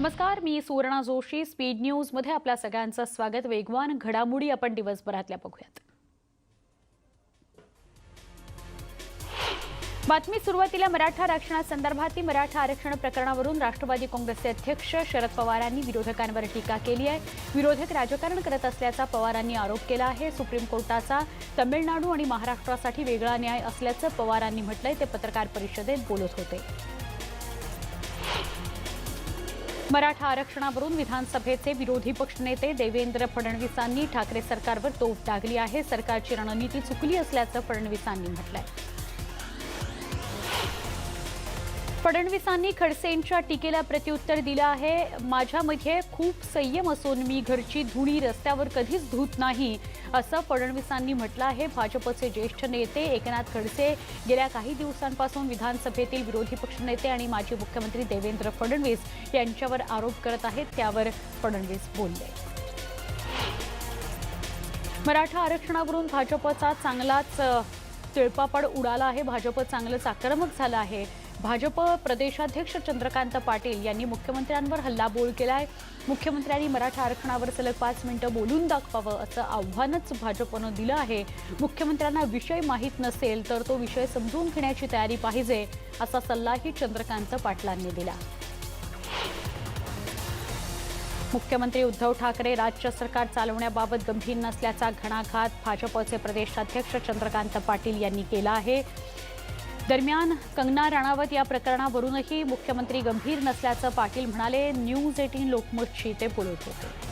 नमस्कार मी सुवर्णा जोशी स्पीड न्यूजमध्ये आपल्या सगळ्यांचं स्वागत. वेगवान घडामोडी आपण दिवसभरातल्या बघूयात. बातमी सुरुवातीला मराठा आरक्षणासंदर्भातील मराठा आरक्षण प्रकरणावरून राष्ट्रवादी काँग्रेसचे अध्यक्ष शरद पवारांनी विरोधकांवर टीका केली आहे. विरोधक राजकारण करत असल्याचा पवारांनी आरोप केला आहे. सुप्रीम कोर्टाचा तमिळनाडू आणि महाराष्ट्रासाठी वेगळा न्याय असल्याचं पवारांनी म्हटलंय. ते पत्रकार परिषदेत बोलत होते. मराठा आरक्षणावरून विधानसभेचे विरोधी पक्षनेते देवेंद्र फडणवीसांनी ठाकरे सरकारवर तोफ डागली आहे. सरकारची रणनीती चुकली असल्याचं फडणवीसांनी म्हटलंय. फडणवीसांनी खडसेंच्या टीकेला प्रत्युत्तर दिलं आहे. माझ्यामध्ये खूप संयम असून मी घरची धुणी रस्त्यावर कधीच धुत नाही असं फडणवीसांनी म्हटलं आहे. भाजपचे ज्येष्ठ नेते एकनाथ खडसे गेल्या काही दिवसांपासून विधानसभेतील विरोधी पक्षनेते आणि माजी मुख्यमंत्री देवेंद्र फडणवीस यांच्यावर आरोप करत आहेत. त्यावर फडणवीस बोलले. मराठा आरक्षणावरून भाजपचा चांगलाच तिळपापड उडाला आहे. भाजप चांगलंच आक्रमक झालं आहे. भाजप प्रदेशाध्यक्ष चंद्रकांत पाटील यांनी मुख्यमंत्र्यांवर हल्लाबोल केला आहे मुख्यमंत्र्यांनी मराठा आरक्षणावर सलग पाच मिनिटं बोलून दाखवावं असं आव्हानच भाजपनं दिलं आहे. मुख्यमंत्र्यांना विषय माहीत नसेल तर तो विषय समजून घेण्याची तयारी पाहिजे असा सल्लाही चंद्रकांत पाटलांनी दिला. मुख्यमंत्री उद्धव ठाकरे राज्य सरकार चालवण्याबाबत गंभीर नसल्याचा घणाघात भाजपचे प्रदेशाध्यक्ष चंद्रकांत पाटील यांनी केला आहे. दरम्यान कंगना राणावत या प्रकरणावरूनही मुख्यमंत्री गंभीर नसल्याचं पाटील म्हणाले. न्यूज एटीन लोकमतशी ते बोलत होते.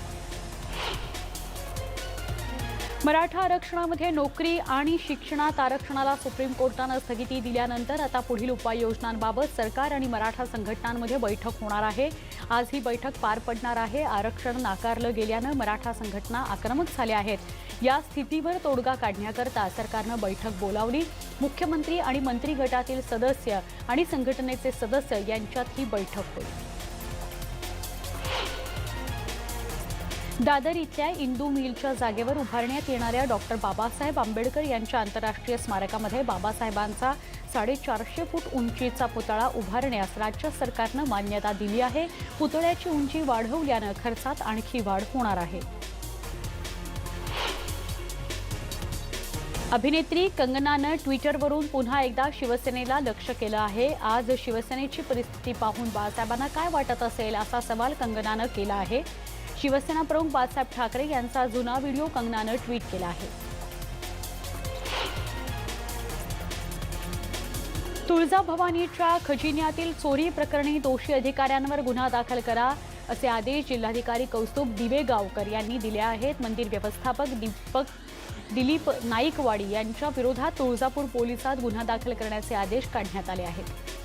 मराठा आरक्षणामध्ये नोकरी आणि शिक्षणात आरक्षणाला सुप्रीम कोर्टानं स्थगिती दिल्यानंतर आता पुढील उपाययोजनांबाबत सरकार आणि मराठा संघटनांमध्ये बैठक होणार आहे. आज ही बैठक पार पडणार आहे. आरक्षण नाकारलं गेल्यानं मराठा संघटना आक्रमक झाल्या आहेत. या स्थितीवर तोडगा काढण्याकरता सरकारनं बैठक बोलावली. मुख्यमंत्री आणि मंत्री गटातील सदस्य आणि संघटनेचे सदस्य यांच्यात ही बैठक होईल. दादर इथल्या इंदू मिलच्या जागेवर उभारण्यात येणाऱ्या डॉक्टर बाबासाहेब आंबेडकर यांच्या आंतरराष्ट्रीय स्मारकामध्ये बाबासाहेबांचा साडेचारशे फूट उंचीचा पुतळा उभारण्यास राज्य सरकारनं मान्यता दिली आहे. पुतळ्याची उंची वाढवल्यानं खर्चात आणखी वाढ होणार आहे. अभिनेत्री कंगनानं ट्विटरवरून पुन्हा एकदा शिवसेनेला लक्ष केलं आहे. आज शिवसेनेची परिस्थिती पाहून बाळासाहेबांना काय वाटत असेल असा सवाल कंगनानं केला आहे. शिवसेना प्रमुख बाळासाहेब ठाकरे यांचा जुना व्हिडिओ कंगनानं ट्विट केला आहे. तुळजाभवानीच्या खजिन्यातील चोरी प्रकरणी दोषी अधिकाऱ्यांवर गुन्हा दाखल करा असे आदेश जिल्हाधिकारी कौस्तुभ दिवेगावकर यांनी दिले आहेत. मंदिर व्यवस्थापक दीपक दिलीप नाईकवाडी यांच्या विरोधात तुळजापूर पोलिसात गुन्हा दाखल करण्याचे आदेश काढण्यात आले आहेत.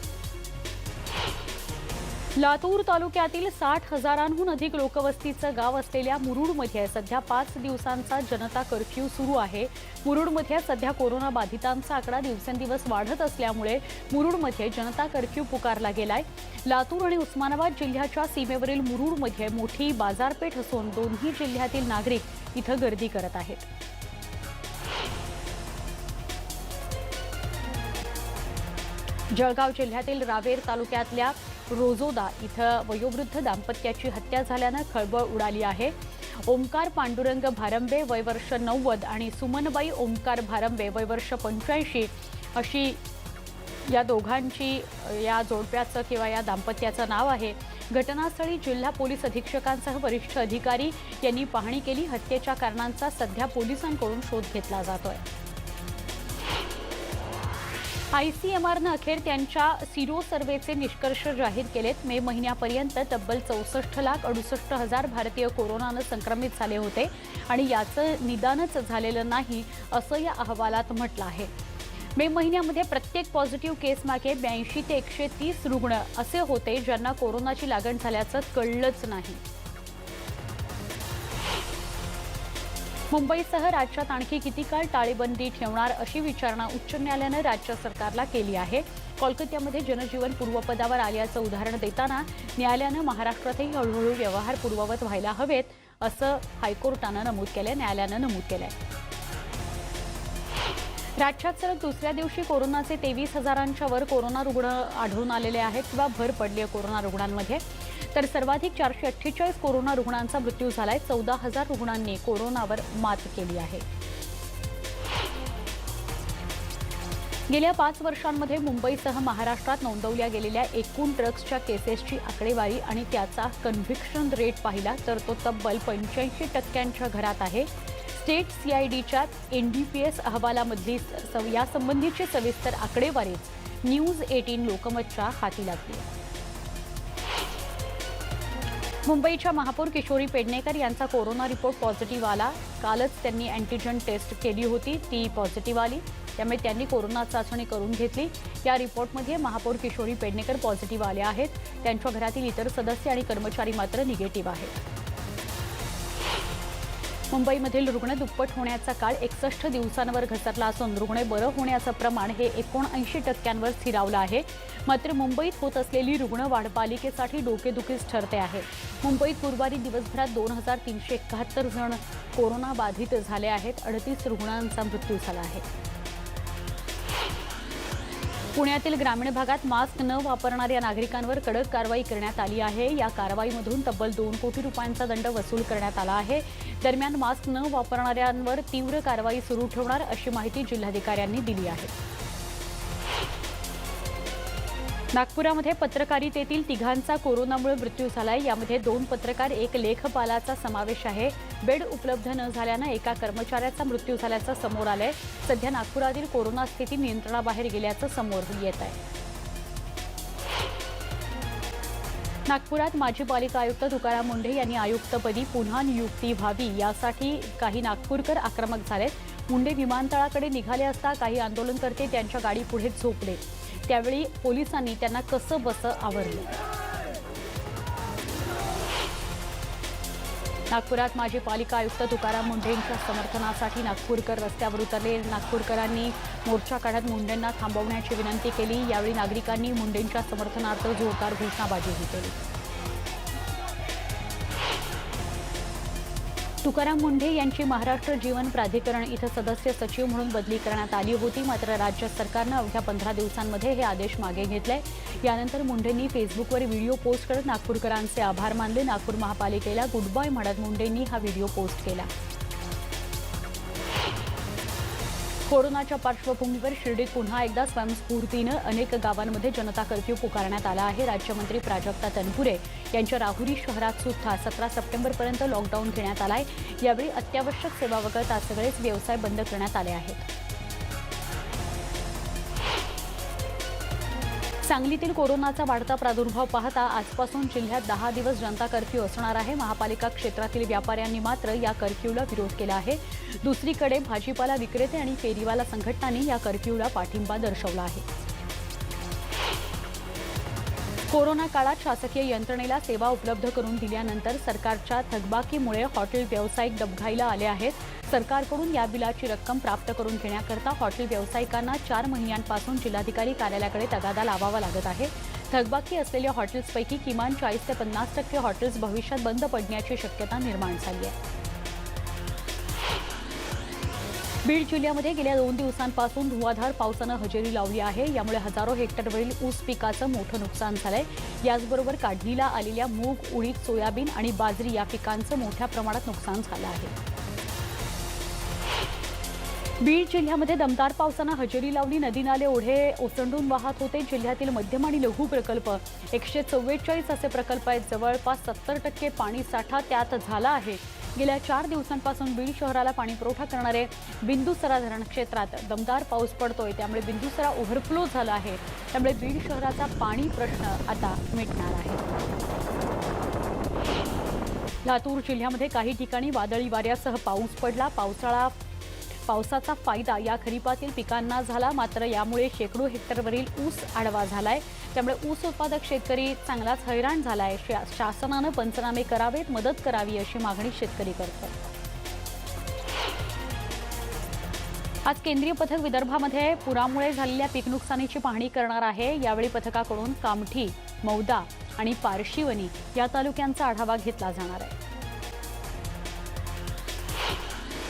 लातूर तालुक्यातील साठ हजारांहून अधिक लोकवस्तीचं गाव असलेल्या मुरुडमध्ये सध्या पाच दिवसांचा जनता कर्फ्यू सुरू आहे. मुरुडमध्ये सध्या कोरोना बाधितांचा आकडा दिवसेंदिवस वाढत असल्यामुळे मुरुडमध्ये जनता कर्फ्यू पुकारला गेलाय. लातूर आणि उस्मानाबाद जिल्ह्याच्या सीमेवरील मुरुडमध्ये मोठी बाजारपेठ असून दोन्ही जिल्ह्यातील नागरिक इथं गर्दी करत आहेत. जळगाव जिल्ह्यातील रावेर तालुक्यातल्या रोजोदा इथं वयोवृद्ध दाम्पत्याची हत्या झाल्यानं खळबळ उडाली आहे. ओमकार पांडुरंग भारंबे वयवर्ष नव्वद आणि सुमनबाई ओमकार भारंबे वयवर्ष पंच्याऐंशी अशी या दोघांची या जोडप्याचं किंवा या दाम्पत्याचं नाव आहे. घटनास्थळी जिल्हा पोलीस अधीक्षकांसह वरिष्ठ अधिकारी यांनी पाहणी केली. हत्येच्या कारणांचा सध्या पोलिसांकडून शोध घेतला जातोय. आय सी एम आरनं अखेर त्यांच्या सिरो सर्व्हेचे निष्कर्ष जाहीर केलेत. मे महिन्यापर्यंत तब्बल चौसष्ट लाख अडुसष्ट हजार भारतीय कोरोनानं संक्रमित झाले होते आणि याचं निदानच झालेलं नाही असं या अहवालात म्हटलं आहे. मे महिन्यामध्ये प्रत्येक पॉझिटिव्ह केसमागे ब्याऐंशी ते एकशे तीस रुग्ण असे होते ज्यांना कोरोनाची लागण झाल्याचं कळलंच नाही. मुंबईसह राज्यात आणखी किती काळ टाळेबंदी ठेवणार अशी विचारणा उच्च न्यायालयानं राज्य सरकारला केली आहे. कोलकात्यामध्ये जनजीवन पूर्वपदावर आल्याचं उदाहरण देताना न्यायालयानं महाराष्ट्रातही हळूहळू व्यवहार पूर्ववत व्हायला हवेत असं हायकोर्टानं नमूद केलंय न्यायालयानं नमूद केलंय. राज्यात सलग दुसऱ्या दिवशी कोरोनाचे तेवीस हजारांच्या वर कोरोना रुग्ण आढळून आलेले आहेत किंवा भर पडली आहे कोरोना रुग्णांमध्ये. तर सर्वाधिक चारशे अठ्ठेचाळीस कोरोना रुग्णांचा मृत्यू झालाय. चौदा हजार रुग्णांनी कोरोनावर मात केली आहे. गेल्या पाच वर्षांमध्ये मुंबईसह महाराष्ट्रात नोंदवल्या गेलेल्या एकूण ड्रग्सच्या केसेसची आकडेवारी आणि त्याचा कन्व्हिक्शन रेट पाहिला तर तो तब्बल पंच्याऐंशी टक्क्यांच्या घरात आहे. स्टेट सीआयडीच्या एस अहवालामधली स- यासंबंधीची सविस्तर आकडेवारीच न्यूज एटीन लोकमतच्या हाती लागली आहे. मुंबईच्या महापौर किशोरी पेडणेकर यांचा कोरोना रिपोर्ट पॉझिटिव्ह आला. कालच त्यांनी अँटीजन टेस्ट केली होती ती पॉझिटिव्ह आली. त्यामुळे त्यांनी कोरोना चाचणी करून घेतली. या रिपोर्टमध्ये महापौर किशोरी पेडणेकर पॉझिटिव्ह आले आहेत. त्यांच्या घरातील इतर सदस्य आणि कर्मचारी मात्र निगेटिव्ह आहेत. मुंबईमधील रुग्ण दुप्पट होण्याचा काळ एकसष्ट दिवसांवर घसरला असून रुग्ण बरं होण्याचं प्रमाण हे एकोणऐंशी टक्क्यांवर स्थिरावलं आहे. मात्र मुंबईत होत असलेली रुग्णवाढ पालिकेसाठी डोकेदुखीच ठरते आहे. मुंबईत गुरुवारी दिवसभरात दोन हजार तीनशे एकाहत्तर जण कोरोना बाधित झाले आहेत. अडतीस रुग्णांचा मृत्यू झाला आहे. पुण्यातील ग्रामीण भागात मास्क न वापरणाऱ्या नागरिकांवर कडक कारवाई करण्यात आली आहे. या कारवाईमधून तब्बल दोन कोटी रुपयांचा दंड वसूल करण्यात आला आहे. दरम्यान मास्क न वापरणाऱ्यांवर तीव्र कारवाई सुरू ठेवणार अशी माहिती जिल्हाधिकाऱ्यांनी दिली आहे. नागपुरामध्ये पत्रकारितेतील तिघांचा कोरोनामुळे मृत्यू झालाय. यामध्ये दोन पत्रकार एक लेखपालाचा समावेश आहे. बेड उपलब्ध न झाल्यानं एका कर्मचाऱ्याचा मृत्यू झाल्याचं समोर आलंय. सध्या नागपुरातील कोरोना स्थिती नियंत्रणाबाहेर गेल्याचं समोर येत आहे. नागपुरात माजी पालिका आयुक्त तुकाराम मुंढे यांनी आयुक्तपदी पुन्हा नियुक्ती व्हावी यासाठी काही नागपूरकर आक्रमक झालेत. मुंढे विमानतळाकडे निघाले असता काही आंदोलनकर्ते त्यांच्या गाडी पुढे झोपले. त्यावेळी पोलिसांनी त्यांना कसं बसं आवरलं. नागपुरात माजी पालिका आयुक्त तुकाराम मुंढेंच्या समर्थनासाठी नागपूरकर रस्त्यावर उतरले. नागपूरकरांनी मोर्चा काढत मुंडेंना थांबवण्याची विनंती केली. यावेळी नागरिकांनी मुंडेंच्या समर्थनार्थ जोरदार घोषणाबाजीही केली. तुकाराम मुंढे यांची महाराष्ट्र जीवन प्राधिकरण इथं सदस्य सचिव म्हणून बदली करण्यात आली होती. मात्र राज्य सरकारनं अवघ्या पंधरा दिवसांमध्ये हे आदेश मागे घेतले. यानंतर मुंढेंनी फेसबुकवर व्हिडिओ पोस्ट करत नागपूरकरांचे आभार मानले. नागपूर महापालिकेला गुड बाय म्हणत मुंढेंनी हा व्हिडिओ पोस्ट केला. कोरोनाच्या पार्श्वभूमीवर शिर्डीत पुन्हा एकदा स्वयंस्फूर्तीनं अनेक गावांमध्ये जनता कर्फ्यू पुकारण्यात आला आहे. राज्यमंत्री प्राजक्ता तनपुरे यांच्या राहुरी शहरात सुद्धा सतरा सप्टेंबरपर्यंत लॉकडाऊन घेण्यात आला आहे यावेळी अत्यावश्यक सेवा वगळता सगळेच व्यवसाय बंद करण्यात आले आहेत. सांगलीतील कोरोनाचा वाढता प्रादुर्भाव पाहता आजपासून जिल्ह्यात दहा दिवस जनता कर्फ्यू असणार आहे. महापालिका क्षेत्रातील व्यापाऱ्यांनी मात्र या कर्फ्यूला विरोध केला आहे. दुसरीकडे भाजीपाला विक्रेते आणि फेरीवाला संघटनांनी या कर्फ्यूला पाठिंबा दर्शवला आहे. कोरोना काळात शासकीय यंत्रणेला सेवा उपलब्ध करून दिल्यानंतर सरकारच्या थकबाकीमुळे हॉटेल व्यावसायिक डबघाईला आले आहेत. सरकारकडून या बिलाची रक्कम प्राप्त करून घेण्याकरता हॉटेल व्यावसायिकांना चार महिन्यांपासून जिल्हाधिकारी कार्यालयाकडे तगादा लावावा लागत आहे. थकबाकी असलेल्या हॉटेल्सपैकी किमान चाळीस ते पन्नास टक्के हॉटेल्स भविष्यात बंद पडण्याची शक्यता निर्माण झाली आहे. बीड जिल्ह्यामध्ये गेल्या दोन दिवसांपासून धुवाधार पावसानं हजेरी लावली आहे. यामुळे हजारो हेक्टरवरील ऊस पिकाचं मोठं नुकसान झालंय. याचबरोबर काढणीला आलेल्या मूग उडीद सोयाबीन आणि बाजरी या पिकांचं मोठ्या प्रमाणात नुकसान झालं आहे. बीड जिल्ह्यामध्ये दमदार पावसानं हजेरी लावली. नदी नाले ओढे ओसंडून वाहत होते. जिल्ह्यातील मध्यम आणि लघु प्रकल्प एकशे चव्वेचाळीस असे प्रकल्प आहेत. जवळपास सत्तर टक्के पाणी साठा त्यात झाला आहे. गेल्या चार दिवसांपासून बीड शहराला पाणी पुरवठा करणारे बिंदुसरा धरण क्षेत्रात दमदार पाऊस पडतोय. त्यामुळे बिंदुसरा ओव्हरफ्लो झाला आहे. त्यामुळे बीड शहराचा पाणी प्रश्न आता मिटणार आहे. लातूर जिल्ह्यामध्ये काही ठिकाणी वादळी वाऱ्यासह पाऊस पडला. पावसाळा पावसाचा फायदा या खरीपातील पिकांना झाला. मात्र यामुळे शेकडो हेक्टरवरील ऊस आडवा झालाय. त्यामुळे ऊस उत्पादक शेतकरी चांगलाच हैराण झालाय. शा- शासनानं पंचनामे करावेत मदत करावी अशी मागणी शेतकरी करतात. आज केंद्रीय पथक विदर्भामध्ये पुरामुळे झालेल्या पीक नुकसानीची पाहणी करणार आहे. यावेळी पथकाकडून कामठी मौदा आणि पारशिवनी या तालुक्यांचा आढावा घेतला जाणार आहे.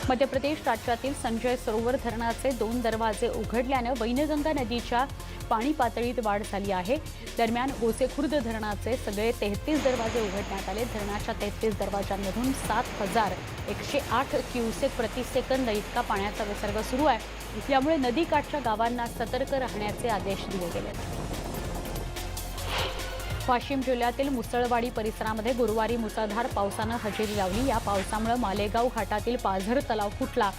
मध्य प्रदेश राज्यातील संजय सरोवर धरणाचे दोन दरवाजे उघडल्यानं वैनगंगा नदीच्या पाणी पातळीत वाढ झाली आहे. दरम्यान गोसेखुर्द धरणाचे सगळे तेहतीस दरवाजे उघडण्यात आले. धरणाच्या तेहतीस दरवाजांमधून सात हजार एकशे आठ क्युसेक प्रतिसेकंद इतका पाण्याचा विसर्ग सुरू आहे. यामुळे नदीकाठच्या गावांना सतर्क राहण्याचे आदेश दिले गेले. वाशिम जिल्ह्यातील मुसळवाडी परिसरामध्ये गुरुवारी मुसळधार पावसानं हजेरी लावली. या पावसामुळे मालेगाव घाटातील पाझर तलाव फुटला.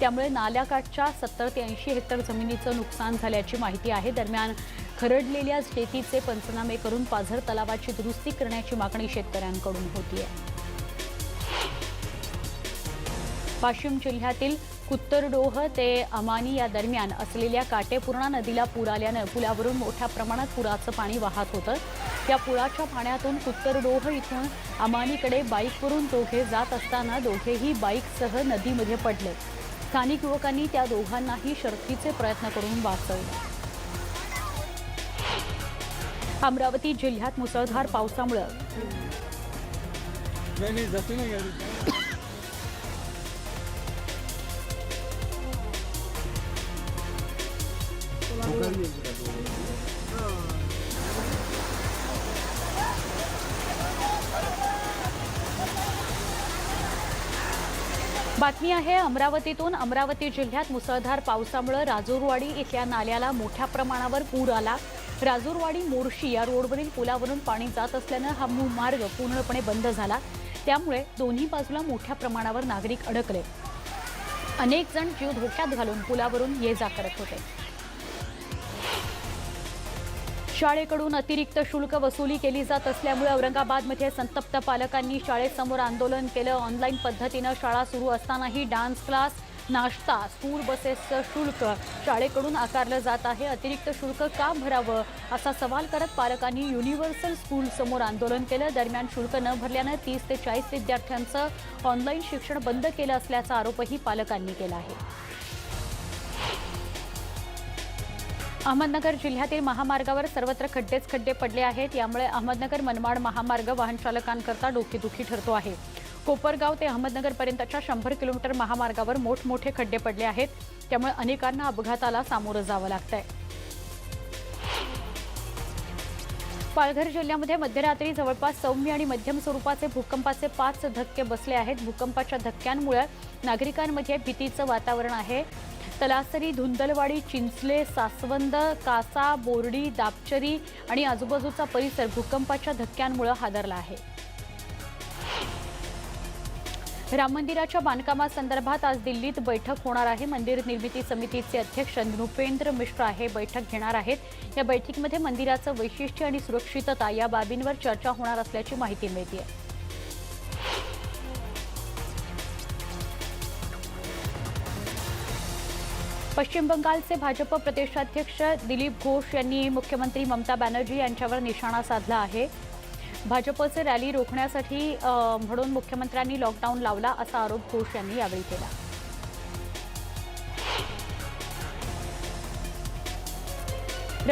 त्यामुळे नाल्याकाठच्या सत्तर ते ऐंशी हेक्टर जमिनीचं नुकसान झाल्याची माहिती आहे. दरम्यान खरडलेल्या शेतीचे पंचनामे करून पाझर तलावाची दुरुस्ती करण्याची मागणी शेतकऱ्यांकडून होतीये. वाशिम जिल्ह्यातील कुत्तरडोह ते अमानी या दरम्यान असलेल्या काटेपूर्णा नदीला पूर आल्यानं पुलावरून मोठ्या प्रमाणात पुराचं पाणी वाहत होतं. या पुराच्या पाण्यातून कुत्तरडोह इथून अमानीकडे बाईकवरून दोघे जात असताना दोघेही बाईकसह नदीमध्ये पडले. स्थानिक युवकांनी त्या दोघांनाही शर्थीचे प्रयत्न करून वाचवले. अमरावती जिल्ह्यात मुसळधार पावसामुळं बातमी आहे अमरावतीतून अमरावती जिल्ह्यात मुसळधार पावसामुळे राजूरवाडी इथल्या नाल्याला मोठ्या प्रमाणावर पूर आला. राजूरवाडी मोर्शी या रोडवरील पुलावरून पाणी जात असल्यानं हा मू- मार्ग पूर्णपणे बंद झाला. त्यामुळे दोन्ही बाजूला मोठ्या प्रमाणावर नागरिक अडकले. अनेक जण जीव धोक्यात घालून पुलावरून ये जा करत होते. शाळेकडून अतिरिक्त शुल्क वसुली केली जात असल्यामुळे औरंगाबादमध्ये संतप्त पालकांनी शाळेसमोर आंदोलन केलं. ऑनलाईन पद्धतीनं शाळा सुरू असतानाही डान्स क्लास नाश्ता स्कूल बसेसचं शुल्क शाळेकडून आकारलं जात आहे. अतिरिक्त शुल्क का भरावं असा सवाल करत पालकांनी युनिव्हर्सल स्कूल समोर आंदोलन केलं. दरम्यान शुल्क न भरल्यानं तीस ते चाळीस विद्यार्थ्यांचं ऑनलाईन शिक्षण बंद केलं असल्याचा आरोपही पालकांनी केला आहे. अहमदनगर जिल्ह्यातील महामार्गावर सर्वत्र खड्डेच खड्डे पडले आहेत. यामुळे अहमदनगर मनमाड महामार्ग वाहन चालकांकरता डोकेदुखी ठरतो आहे. कोपरगाव ते अहमदनगरपर्यंतच्या शंभर किलोमीटर महामार्गावर मोठमोठे खड्डे पडले आहेत. त्यामुळे अनेकांना अपघाताला सामोरं जावं लागतंय. पालघर जिल्ह्यामध्ये मध्यरात्री जवळपास सौम्य आणि मध्यम स्वरूपाचे भूकंपाचे पाच धक्के बसले आहेत. भूकंपाच्या धक्क्यांमुळे नागरिकांमध्ये भीतीचं वातावरण आहे. तलासरी धुंदलवाडी चिंचले सासवंद कासा बोर्डी दापचरी आणि आजूबाजूचा परिसर भूकंपाच्या धक्क्यांमुळे हादरला आहे. राम मंदिराच्या बांधकामासंदर्भात आज दिल्लीत बैठक होणार आहे. मंदिर निर्मिती समितीचे अध्यक्ष नृपेंद्र मिश्रा हे बैठक घेणार आहेत. या बैठकीमध्ये मंदिराचं वैशिष्ट्य आणि सुरक्षितता या बाबींवर चर्चा होणार असल्याची माहिती मिळते आहे पश्चिम बंगालचे भाजप प्रदेशाध्यक्ष दिलीप घोष यांनी मुख्यमंत्री ममता बॅनर्जी यांच्यावर निशाणा साधला आहे. भाजपचे रॅली रोखण्यासाठी म्हणून मुख्यमंत्र्यांनी लॉकडाऊन लावला असा आरोप घोष यांनी यावेळी केला.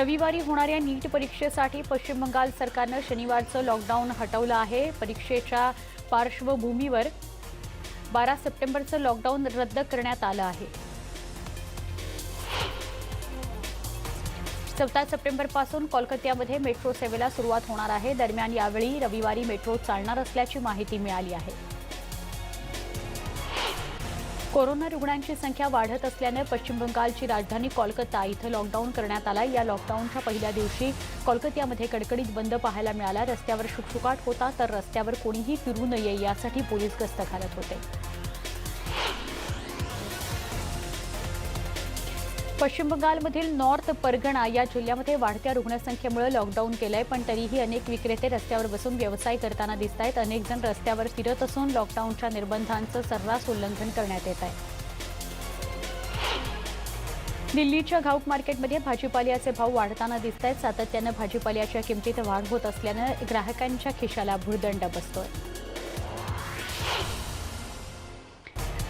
रविवारी होणाऱ्या नीट परीक्षेसाठी पश्चिम बंगाल सरकारनं शनिवारचं लॉकडाऊन हटवलं आहे. परीक्षेच्या पार्श्वभूमीवर बारा सप्टेंबरचं लॉकडाऊन रद्द करण्यात आलं आहे. चौदा सप्टेंबरपासून कोलकात्यामध्ये मेट्रो सेवेला सुरुवात होणार आहे. दरम्यान यावेळी रविवारी मेट्रो चालणार असल्याची माहिती मिळाली आहे. कोरोना रुग्णांची संख्या वाढत असल्यानं पश्चिम बंगालची राजधानी कोलकाता इथं लॉकडाऊन करण्यात आला या लॉकडाऊनच्या पहिल्या दिवशी कोलकात्यामध्ये कडकडीत बंद पाहायला मिळाला. रस्त्यावर शुकशुकाट होता तर रस्त्यावर कोणीही फिरू नये यासाठी पोलीस गस्त घालत होते. पश्चिम बंगालमधील नॉर्थ परगणा या जिल्ह्यामध्ये वाढत्या रुग्णसंख्येमुळे लॉकडाऊन केलंय पण तरीही अनेक विक्रेते रस्त्यावर बसून व्यवसाय करताना दिसत आहेत अनेक जण रस्त्यावर फिरत असून लॉकडाऊनच्या निर्बंधांचं सर्रास उल्लंघन करण्यात येत आहे. दिल्लीच्या घाऊक मार्केटमध्ये भाजीपाल्याचे भाव वाढताना दिसत आहेत सातत्यानं भाजीपाल्याच्या किमतीत वाढ होत असल्यानं ग्राहकांच्या खिशाला भुर्दंड बसतोय.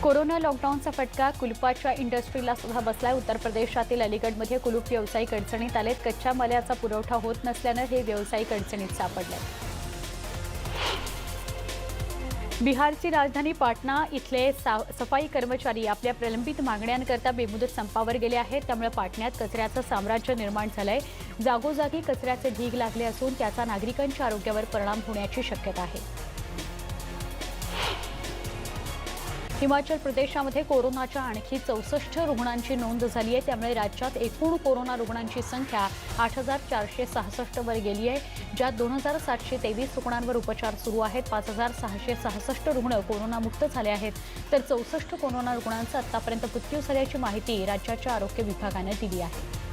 कोरोना लॉकडाऊनचा फटका कुलपाच्या इंडस्ट्रीला सुद्धा बसलाय. उत्तर प्रदेशातील अलीगडमध्ये कुलूप व्यावसायिक अडचणीत आलेत. कच्च्या मालाचा पुरवठा होत नसल्यानं हे व्यावसायिक अडचणीत सापडले बिहारची राजधानी पाटणा इथले सा- सफाई कर्मचारी आपल्या प्रलंबित मागण्यांकरता बेमुदत संपावर गेले आहेत. त्यामुळे पाटण्यात कचऱ्याचं साम्राज्य निर्माण झालंय. जागोजागी कचऱ्याचे ढीग लागले असून त्याचा नागरिकांच्या आरोग्यावर परिणाम होण्याची शक्यता आहे. हिमाचल प्रदेशामध्ये कोरोनाच्या आणखी चौसष्ट रुग्णांची नोंद झाली आहे. त्यामुळे राज्यात एकूण कोरोना रुग्णांची संख्या आठ हजार चारशे सहासष्टवर गेली आहे. ज्यात दोन हजार सातशे तेवीस रुग्णांवर उपचार सुरू आहेत. पाच हजार सहाशे सहासष्ट रुग्ण कोरोनामुक्त झाले आहेत. तर चौसष्ट कोरोना रुग्णांचा आतापर्यंत मृत्यू झाल्याची माहिती राज्याच्या आरोग्य विभागानं दिली आहे.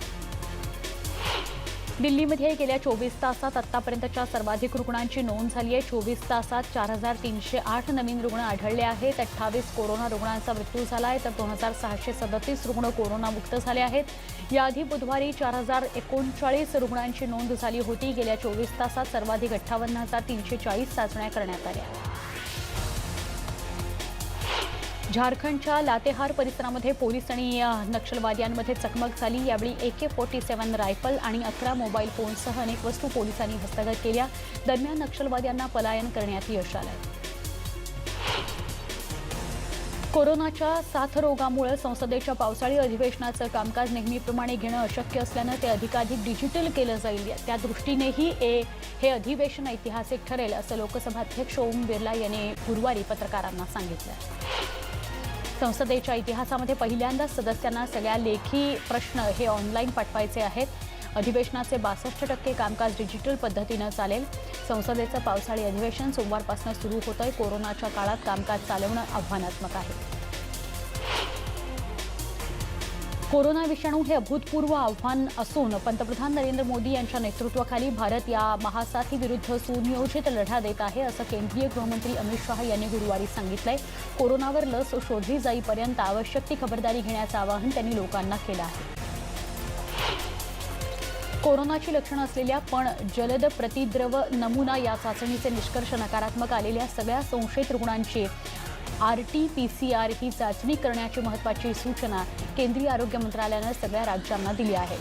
दिल्लीमध्ये गेल्या चोवीस तासात आतापर्यंतच्या सर्वाधिक रुग्णांची नोंद झाली आहे. चोवीस तासात चार हजार तीनशे आठ नवीन रुग्ण आढळले आहेत. अठ्ठावीस कोरोना रुग्णांचा मृत्यू झाला आहे तर दोन हजार सहाशे सदतीस रुग्ण कोरोनामुक्त झाले आहेत. याआधी बुधवारी चार हजार एकोणचाळीस रुग्णांची नोंद झाली होती. गेल्या चोवीस तासात सर्वाधिक अठ्ठावन्न हजार तीनशे चाळीस चाचण्या करण्यात आल्या. झारखंडच्या लातेहार परिसरामध्ये पोलीस आणि नक्षलवाद्यांमध्ये चकमक झाली. यावेळी A K forty seven rifle आणि अकरा मोबाईल फोनसह अनेक वस्तू पोलिसांनी हस्तगत केल्या. दरम्यान नक्षलवाद्यांना पलायन करण्यात यश आलं. कोरोनाच्या साथरोगामुळे संसदेच्या पावसाळी अधिवेशनाचं कामकाज नेहमीप्रमाणे घेणं अशक्य असल्यानं ते अधिकाधिक डिजिटल केलं जाईल. त्या दृष्टीनेही ए हे अधिवेशन ऐतिहासिक ठरेल असं लोकसभा अध्यक्ष ओम बिर्ला यांनी गुरुवारी पत्रकारांना सांगितलं. संसदेच्या इतिहासामध्ये पहिल्यांदाच सदस्यांना सगळ्या लेखी प्रश्न हे ऑनलाईन पाठवायचे आहेत. अधिवेशनाचे बासष्ट टक्के कामकाज डिजिटल पद्धतीनं चालेल. संसदेचं पावसाळी अधिवेशन सोमवारपासून सुरू होतं आहे कोरोनाच्या काळात कामकाज चालवणं आव्हानात्मक आहे. कोरोना विषाणू हे अभूतपूर्व आव्हान असून पंतप्रधान नरेंद्र मोदी यांच्या नेतृत्वाखाली भारत या महासाथीविरुद्ध सुनियोजित लढा देत आहे असं केंद्रीय गृहमंत्री अमित शहा यांनी गुरुवारी सांगितलंय. कोरोनावर लस शोधली जाईपर्यंत आवश्यक ती खबरदारी घेण्याचं आवाहन त्यांनी लोकांना केलं आहे. कोरोनाची लक्षणं असलेल्या पण जलद प्रतिद्रव नमुना या चाचणीचे निष्कर्ष नकारात्मक आलेल्या सगळ्या संशयित रुग्णांची R T P C R ही चाचणी करण्याची महत्त्वाची सूचना केंद्रीय आरोग्य मंत्रालयानं सगळ्या राज्यांना दिली आहे.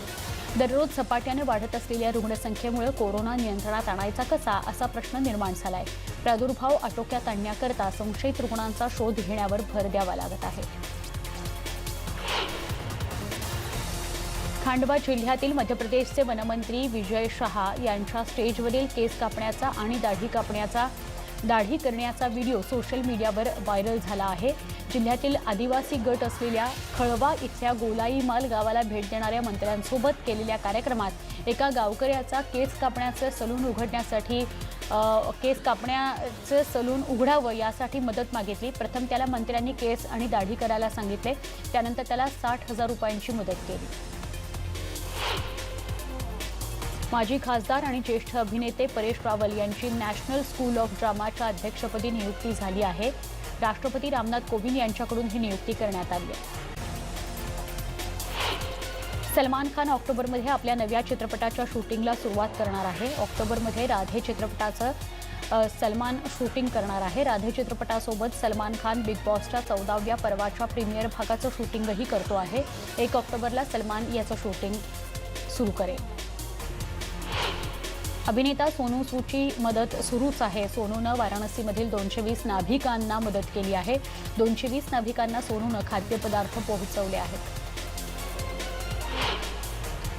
दररोज झपाट्याने वाढत असलेल्या रुग्णसंख्येमुळे कोरोना नियंत्रणात आणायचा कसा असा प्रश्न निर्माण झालाय. प्रादुर्भाव आटोक्यात आणण्याकरता संशयित रुग्णांचा शोध घेण्यावर भर द्यावा लागत आहे. खांडवा जिल्ह्यातील मध्य प्रदेशचे वनमंत्री विजय शहा यांच्या स्टेजवरील केस कापण्याचा आणि दाढी कापण्याचा दाढी करण्याचा व्हिडिओ सोशल मीडियावर व्हायरल झाला आहे. जिल्ह्यातील आदिवासी गट असलेल्या खळवा इथल्या गोलाईमाल गावाला भेट देणाऱ्या मंत्र्यांसोबत केलेल्या कार्यक्रमात एका गावकऱ्याचा केस कापण्याचं सलून उघडण्यासाठी केस कापण्याचं सलून उघडावं यासाठी मदत मागितली. प्रथम त्याला मंत्र्यांनी केस आणि दाढी करायला सांगितले. त्यानंतर त्याला साठ हजार रुपयांची मदत केली. माजी खासदार आणि ज्येष्ठ अभिनेते परेश रावल यांची नॅशनल स्कूल ऑफ ड्रामाच्या अध्यक्षपदी नियुक्ती झाली आहे. राष्ट्रपती रामनाथ कोविंद यांच्याकडून ही नियुक्ती करण्यात आली आहे. सलमान खान ऑक्टोबरमध्ये आपल्या नव्या चित्रपटाच्या शूटिंगला सुरुवात करणार आहे. ऑक्टोबरमध्ये राधे चित्रपटाचं सलमान शूटिंग करणार आहे. राधे चित्रपटासोबत सलमान खान बिग बॉसच्या चौदाव्या पर्वाच्या प्रीमियर भागाचं शूटिंगही करतो आहे. एक ऑक्टोबरला सलमान याचं शूटिंग सुरू करेल. अभिनेता सोनू सूची मदत सुरूच आहे. सोनूनं वाराणसीमधील दोनशे वीस नाभिकांना मदत केली आहे. दोनशे वीस नाभिकांना सोनूनं खाद्यपदार्थ पोहोचवले आहेत.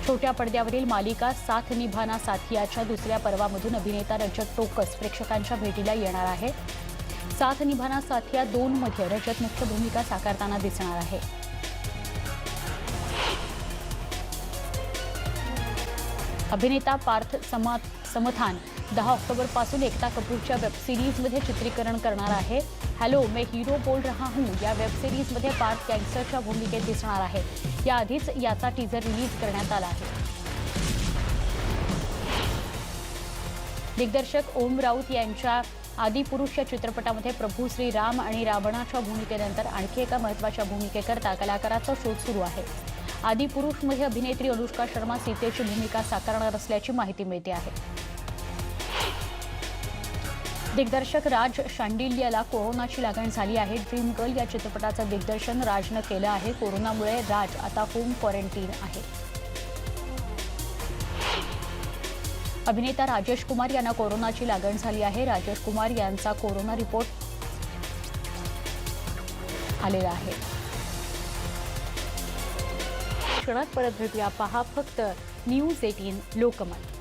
छोट्या पडद्यावरील मालिका साथ निभाना साथियाच्या दुसऱ्या पर्वामधून अभिनेता रजत टोकस प्रेक्षकांच्या भेटीला येणार आहे. साथ निभाना साथिया दोनमध्ये रजत मुख्य भूमिका साकारताना दिसणार आहे. अभिनेता पार्थ समा समथान. दहा ऑक्टोबरपासून एकता कपूरच्या वेब सिरीजमध्ये चित्रीकरण करणार आहे. हॅलो मैं हिरो बोल रहा हूँ. या वेब सिरीजमध्ये पार्थ गँगस्टरच्या भूमिकेत दिसणार आहे. याआधीच याचा टीझर रिलीज करण्यात आला आहे. दिग्दर्शक ओम राऊत यांच्या आदिपुरुष या चित्रपटामध्ये प्रभू श्री राम आणि रावणाच्या भूमिकेनंतर आणखी एका महत्त्वाच्या भूमिकेकरता कलाकाराचा शोध सुरू आहे. आदिपुरुषमध्ये अभिनेत्री अनुष्का शर्मा सीतेची भूमिका साकारणार असल्याची माहिती मिळते आहे. दिग्दर्शक राज शांडिल्यला कोरोनाची लागण झाली आहे. ड्रीम गर्ल या चित्रपटाचं दिग्दर्शन राजनं केलं आहे. कोरोनामुळे राज आता होम क्वारंटीन आहे. अभिनेता राजेश कुमार यांना कोरोनाची लागण झाली आहे. राजेश कुमार यांचा कोरोना रिपोर्ट आलेला आहे. क्षणात परत भेटूया. पहा फक्त न्यूज एटीन लोकमत.